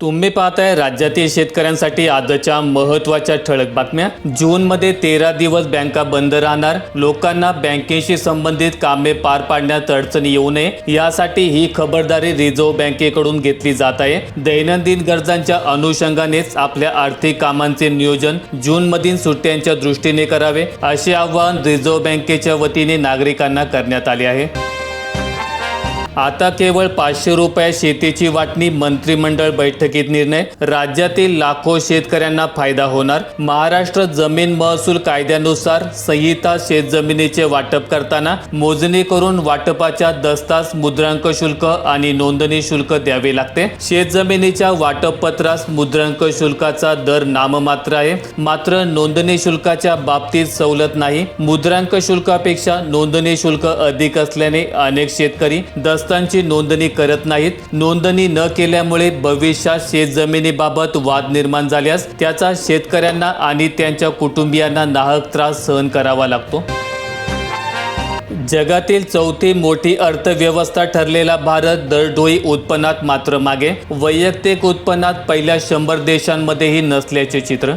तुम्ही पाहताय राज्यातील शेतकऱ्यांसाठी आजच्या महत्त्वाच्या ठळक बातम्या. जूनमध्ये तेरा दिवस बँका बंद राहणार. लोकांना बँकेशी संबंधित कामे पार पाडण्यात अडचणी येऊ नये. यासाठी ही खबरदारी रिझर्व्ह बँकेकडून घेतली जात आहे. दैनंदिन गरजांच्या अनुषंगानेच आपल्या आर्थिक कामांचे नियोजन जूनमधील सुट्ट्यांच्या दृष्टीने करावे असे आवाहन रिझर्व्ह बँकेच्या वतीने नागरिकांना करण्यात आले आहे. आता केवळ पाचशे रुपये शेतीची वाटणी मंत्रिमंडळ बैठकीत निर्णय. राज्यातील लाखो शेतकऱ्यांना फायदा होणार. महाराष्ट्र जमीन महसूल कायद्यानुसार संहिता शेतजमिनीचे वाटप करताना मोजणी करून वाटपाच्या दस्तास मुद्रांक शुल्क आणि नोंदणी शुल्क द्यावे लागते. शेतजमिनीच्या वाटप पत्रास मुद्रांक शुल्काचा दर नाममात्र आहे. मात्र नोंदणी शुल्काच्या बाबतीत सवलत नाही. मुद्रांक शुल्कापेक्षा नोंदणी शुल्क अधिक असल्याने अनेक शेतकरी दस्तांची नोंदणी करत नाहीत. नोंदणी न केल्यामुळे भविष्यात शेतजमिनीबाबत वाद निर्माण झाल्यास त्याचा शेतकऱ्यांना आणि त्यांच्या कुटुंबियांना नाहक त्रास सहन करावा लागतो. जगातील चौथी मोठी अर्थव्यवस्था ठरलेला भारत दरडोई उत्पन्नात मात्र मागे. वैयक्तिक उत्पन्नात पहिल्या शंभर देशांमध्येही नसल्याचे चित्र.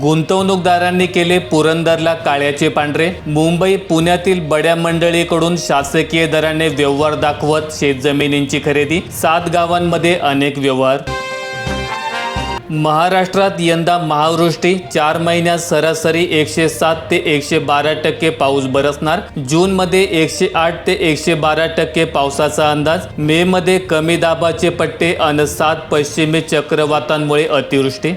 गुंतवणूकदारांनी केले पुरंदरला काळ्याचे पांढरे. मुंबई पुण्यातील बड्या मंडळीकडून शासकीय दराने व्यवहार दाखवत शेतजमिनींची खरेदी. सात गावांमध्ये अनेक व्यवहार. महाराष्ट्रात यंदा महावृष्टी. चार महिन्यात सरासरी एकशे सात ते एकशे बारा टक्के पाऊस बरसणार. जूनमध्ये एकशे आठ ते एकशे बारा टक्के पावसाचा अंदाज. मे मध्ये कमी दाबाचे पट्टे अन सात पश्चिमी चक्रवातांमुळे अतिवृष्टी.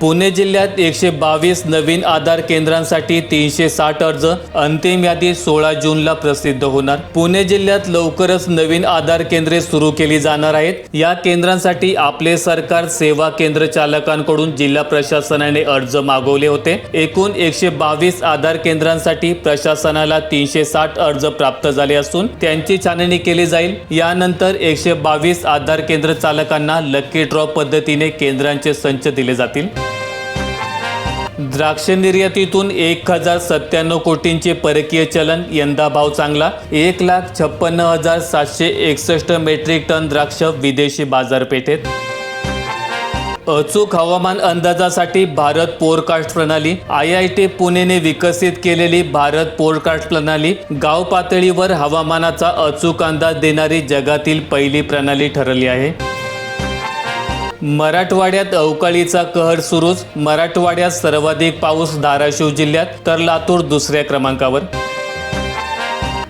पुणे जिल्ह्यात एकशे बावीस नवीन आधार केंद्रांसाठी तीनशे साठ अर्ज. अंतिम यादी सोळा जूनला प्रसिद्ध होणार. पुणे जिल्ह्यात लवकरच नवीन आधार केंद्रे सुरू केली जाणार आहेत. या केंद्रांसाठी आपले सरकार सेवा केंद्र चालकांकडून जिल्हा प्रशासनाने अर्ज मागवले होते. एकूण एकशे बावीस आधार केंद्रांसाठी प्रशासनाला तीनशे साठ अर्ज प्राप्त झाले असून त्यांची छाननी केली जाईल. यानंतर एकशे बावीस आधार केंद्र चालकांना लकी ड्रॉ पद्धतीने केंद्रांचे संच दिले जातील. द्राक्ष निर्यातीतून एक हजार सत्त्याण्णव कोटींचे परकीय चलन यंदा भाव चांगला. एक लाख छप्पन्न हजार सातशे एकसष्ट मेट्रिक टन द्राक्ष विदेशी बाजारपेठेत. अचूक हवामान अंदाजासाठी भारत पोरकास्ट प्रणाली. आय आय टी पुणेने विकसित केलेली भारत पोरकास्ट प्रणाली. गाव पातळीवर हवामानाचा अचूक अंदाज देणारी जगातील पहिली प्रणाली ठरली आहे. मराठवाड्यात अवकाळीचा कहर सुरूच. मराठवाड्यात सर्वाधिक पाऊस धाराशिव जिल्ह्यात तर लातूर दुसऱ्या क्रमांकावर.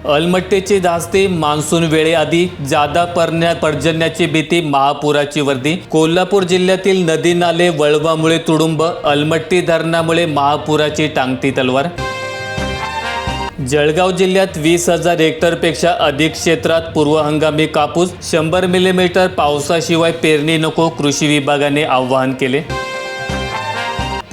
अलमट्टीची धास्ती मान्सून वेळेआधी जादा परण्या पर्जन्याची भीती महापुराची वर्दी. कोल्हापूर जिल्ह्यातील नदी नाले वळवामुळे तुडुंब अलमट्टी धरणामुळे महापुराची टांगती तलवार. जळगाव जिल्ह्यात वीस हजार हेक्टरपेक्षा अधिक क्षेत्रात पूर्व हंगामी कापूस शंभर मिलीमीटर पावसाशिवाय पेरणी नको कृषी विभागाने आवाहन केले.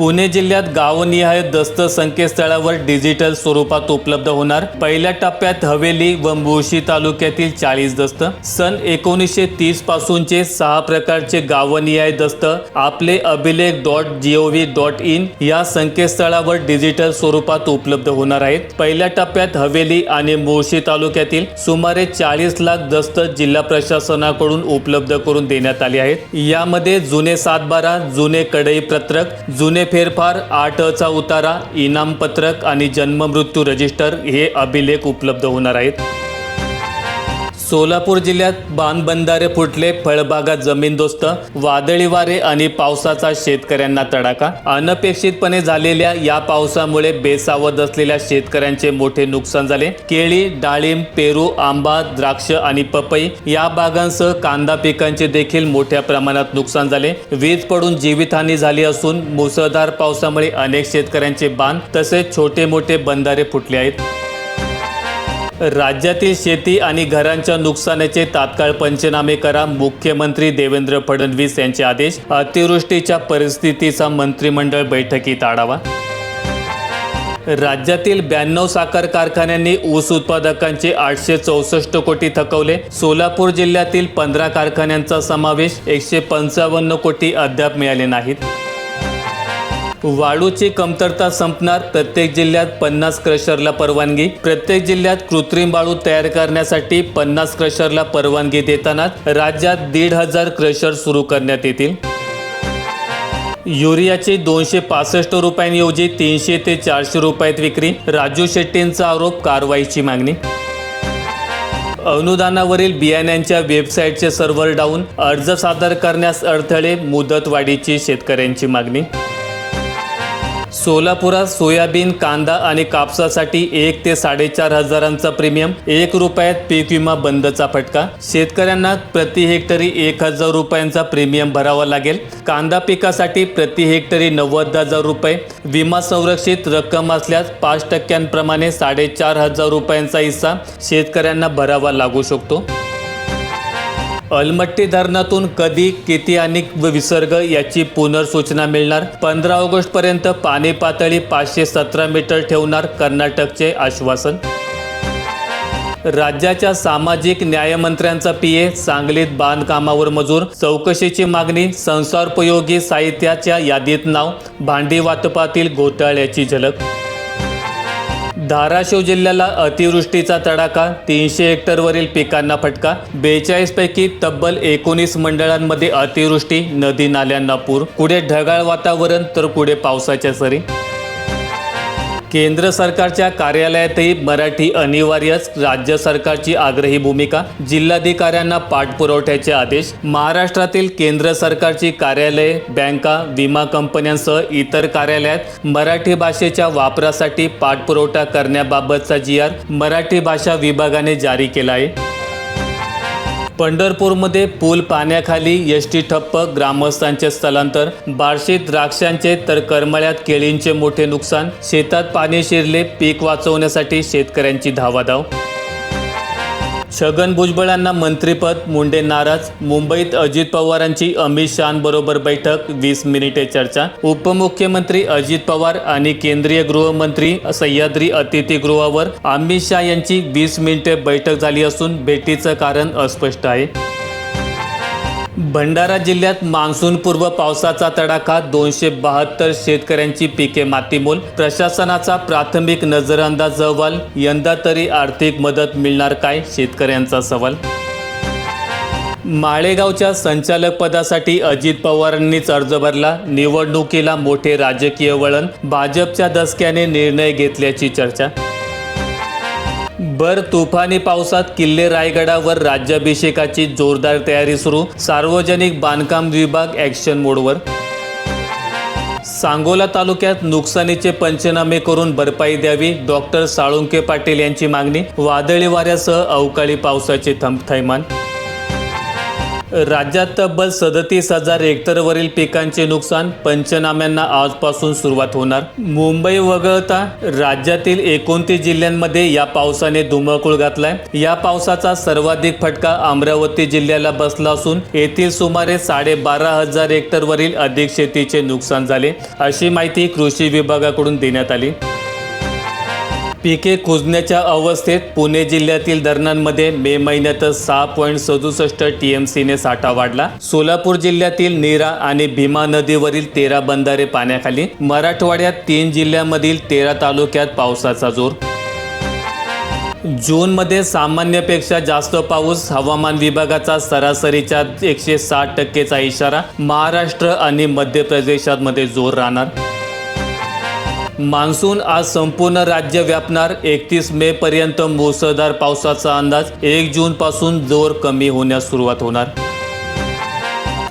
पुणे जिल्ह्यात गावनिहाय दस्त संकेतस्थळावर डिजिटल स्वरूपात उपलब्ध होणार. पहिल्या टप्प्यात हवेली व मुळशी तालुक्यातील चाळीस दस्त. सन एकोणीसशे तीस पासूनचे सहा प्रकारचे गावनिहाय दस्त. Aaple Abhilekh dot GOV V dot in या संकेतस्थळावर डिजिटल स्वरूपात उपलब्ध होणार आहेत. पहिल्या टप्प्यात हवेली आणि मुळशी तालुक्यातील सुमारे चाळीस लाख दस्त जिल्हा प्रशासनाकडून उपलब्ध करून देण्यात आले आहेत. यामध्ये जुने सातबारा जुने कडई पत्रक जुने फेरफार आठ चा उतारा इनाम पत्रक आणि जन्म मृत्यू रजिस्टर हे अभिलेख उपलब्ध होणार आहेत. सोलापूर जिल्ह्यात बांधबंधारे फुटले फळबागा जमीनदोस्त वादळी वारे आणि पावसाचा शेतकऱ्यांना तडाखा. अनपेक्षितपणे झालेल्या या पावसामुळे बेसावध असलेल्या शेतकऱ्यांचे मोठे नुकसान झाले. केळी डाळिंब पेरू आंबा द्राक्ष आणि पपई या बागांसह कांदा पिकांचे देखील मोठ्या प्रमाणात नुकसान झाले. वीज पडून जीवितहानी झाली असून मुसळधार पावसामुळे अनेक शेतकऱ्यांचे बांध तसेच छोटे मोठे बंधारे फुटले आहेत. राज्यातील शेती आणि घरांच्या नुकसानाचे तात्काळ पंचनामे करा मुख्यमंत्री देवेंद्र फडणवीस यांचे आदेश अतिवृष्टीच्या परिस्थितीचा मंत्रिमंडळ बैठकीत आढावा. राज्यातील ब्याण्णव साखर कारखान्यांनी ऊस उत्पादकांचे आठशे चौसष्ट कोटी थकवले. सोलापूर जिल्ह्यातील पंधरा कारखान्यांचा समावेश एकशे पंचावन्न कोटी अद्याप मिळाले नाहीत. वाळूची कमतरता संपणार प्रत्येक जिल्ह्यात पन्नास क्रशरला परवानगी. प्रत्येक जिल्ह्यात कृत्रिम वाळू तयार करण्यासाठी पन्नास क्रशरला परवानगी देताना राज्यात दीड हजार क्रशर सुरू करण्यात येतील. युरियाची दोनशे पासष्ट रुपयांऐवजी तीनशे ते चारशे रुपयात विक्री. राजू शेट्टींचा आरोप कारवाईची मागणी. अनुदानावरील बियाण्यांच्या वेबसाईटचे सर्व्हर डाऊन. अर्ज सादर करण्यास अडथळे मुदतवाढीची शेतकऱ्यांची मागणी. सोलापुरात सोयाबीन कांदा आणि कापसासाठी एक ते साडेचार हजारांचा प्रीमियम एक रुपयात पीक विमा बंदचा फटका. शेतकऱ्यांना प्रति हेक्टरी एक हजार रुपयांचा प्रीमियम भरावा लागेल. कांदा पिकासाठी प्रति हेक्टरी नव्वद हजार रुपये. विमा संरक्षित रक्कम असल्यास पाच टक्क्यांप्रमाणे साडेचार हजार रुपयांचा हिस्सा शेतकऱ्यांना भरावा लागू शकतो. अलमट्टी धरणातून कधी किती आणि विसर्ग याची पुनर्सूचना मिळणार? पंधरा ऑगस्ट पर्यंत पाणी पातळी पाचशे सतरा मीटर ठेवणार कर्नाटकचे आश्वासन? राज्याच्या सामाजिक न्यायमंत्र्यांचा पीए सांगलीत बांधकामावर मजूर चौकशीची मागणी संसारोपयोगी साहित्याच्या यादीत नाव भांडी वाटपातील घोटाळ्याची झलक? धाराशिव जिल्ह्याला अतिवृष्टीचा तडाखा तीनशे हेक्टरवरील पिकांना फटका बेचाळीसपैकी तब्बल एकोणीस मंडळांमध्ये अतिवृष्टी नदी नाल्यांना पूर पुढे ढगाळ वातावरण तर पुढे पावसाच्या सरी. केंद्र सरकारच्या कार्यालयातही मराठी अनिवार्यच राज्य सरकारची आग्रही भूमिका जिल्हाधिकाऱ्यांना पाठपुरवठ्याचे आदेश महाराष्ट्रातील केंद्र सरकारची कार्यालये बँका विमा कंपन्यांसह इतर कार्यालयात मराठी भाषेच्या वापरासाठी पाठपुरवठा करण्याबाबतचा जी आर मराठी भाषा विभागाने जारी केला आहे. पंढरपूरमध्ये पूल पाण्याखाली एस टी ठप्प ग्रामस्थांचे स्थलांतर बार्शीत द्राक्षांचे तर करमळ्यात केळींचे मोठे नुकसान शेतात पाणी शिरले पीक वाचवण्यासाठी शेतकऱ्यांची धावाधाव छगन भुजबळांना मंत्रिपद मुंडे नाराज मुंबईत अजित पवारांची अमित शहांबरोबर बैठक वीस मिनिटे चर्चा. उपमुख्यमंत्री अजित पवार आणि केंद्रीय गृहमंत्री सह्याद्री अतिथीगृहावर अमित शहा यांची वीस मिनिटे बैठक झाली असून भेटीचं कारण अस्पष्ट आहे. भंडारा जिल्ह्यात मान्सूनपूर्व पावसाचा तडाखा दोनशे बहात्तर शेतकऱ्यांची पिके मातीमोल. प्रशासनाचा प्राथमिक नजरअंदाज अहवाल यंदा तरी आर्थिक मदत मिळणार काय? शेतकऱ्यांचा सवाल. माळेगावच्या संचालक पदासाठी अजित पवारांनीच अर्ज भरला. निवडणुकीला मोठे राजकीय वळण भाजपच्या दसक्याने निर्णय घेतल्याची चर्चा. बर तुफानी पावसात किल्ले रायगडावर राज्याभिषेकाची जोरदार तयारी सुरू. सार्वजनिक बांधकाम विभाग ॲक्शन मोडवर सांगोला तालुक्यात नुकसानीचे पंचनामे करून भरपाई द्यावी डॉक्टर साळुंके पाटील यांची मागणी. वादळी वाऱ्यासह अवकाळी पावसाचे थंब थैमान राज्यात तब्बल सदतीस हजार हेक्टरवरील पिकांचे नुकसान पंचनाम्यांना आजपासून सुरुवात होणार. मुंबई वगळता राज्यातील एकोणतीस जिल्ह्यांमध्ये या पावसाने धुमाकूळ घातलाय. या पावसाचा सर्वाधिक फटका अमरावती जिल्ह्याला बसला असून येथील सुमारे साडेबारा हजार हेक्टरवरील अधिक शेतीचे नुकसान झाले अशी माहिती कृषी विभागाकडून देण्यात आली. पिके कुजण्याच्या अवस्थेत पुणे जिल्ह्यातील धरणांमध्ये मे महिन्यातच सहा पॉईंट सदुसष्ट टी एम सीने साठा वाढला. सोलापूर जिल्ह्यातील नीरा आणि भीमा नदीवरील तेरा बंधारे पाण्याखाली मराठवाड्यात तीन जिल्ह्यामधील तेरा तालुक्यात पावसाचा जोर. जूनमध्ये सामान्यपेक्षा जास्त पाऊस हवामान विभागाचा सरासरीच्या एकशे साठ टक्केचा इशारा महाराष्ट्र आणि मध्य प्रदेशात मध्ये जोर राहणार. मान्सून आज संपूर्ण राज्य व्यापणार. एकतीस मे पर्यंत मुसळधार पावसाचा अंदाज. एक जून पासून जोर कमी होण्यास सुरुवात होणार.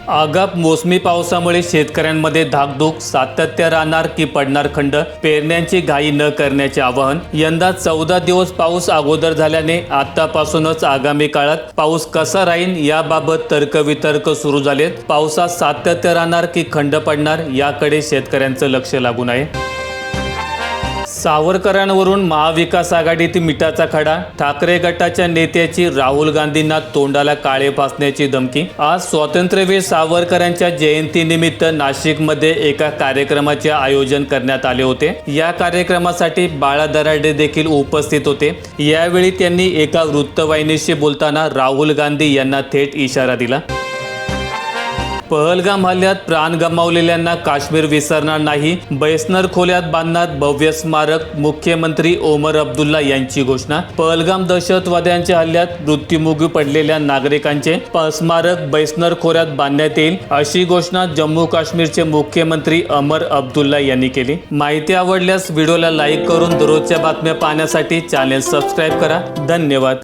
आगाप मोसमी पावसामुळे शेतकऱ्यांमध्ये धाकधूक सातत्य राहणार की पडणार खंड. पेरण्यांची घाई न करण्याचे आवाहन. यंदा चौदा दिवस पाऊस अगोदर झाल्याने आतापासूनच आगामी काळात पाऊस कसा राहील याबाबत तर्कवितर्क सुरू झालेत. पावसात सातत्य राहणार की खंड पडणार याकडे शेतकऱ्यांचं लक्ष लागून आहे. सावरकरांवरून महाविकास आघाडीत मिठाचा खडा ठाकरे गटाच्या नेत्याची राहुल गांधींना तोंडाला काळे फासण्याची धमकी. आज स्वातंत्र्यवीर सावरकरांच्या जयंतीनिमित्त नाशिकमध्ये एका कार्यक्रमाचे आयोजन करण्यात आले होते. या कार्यक्रमासाठी बाळा दराडे देखील उपस्थित होते. यावेळी त्यांनी एका वृत्तवाहिनीशी बोलताना राहुल गांधी यांना थेट इशारा दिला. पहलगाम हल्ल्यात प्राण गमावलेल्यांना काश्मीर विसरणार नाही बैसनर खोल्यात बांधणार भव्य स्मारक मुख्यमंत्री ओमर अब्दुल्ला यांची घोषणा. पहलगाम दहशतवाद्यांच्या हल्ल्यात मृत्युमुखी पडलेल्या नागरिकांचे स्मारक बैसनर खोऱ्यात बांधण्यात येईल अशी घोषणा जम्मू काश्मीरचे मुख्यमंत्री अमर अब्दुल्ला यांनी केली. माहिती आवडल्यास व्हिडिओला लाईक करून दररोजच्या बातम्या पाहण्यासाठी चॅनेल सबस्क्राईब करा. धन्यवाद.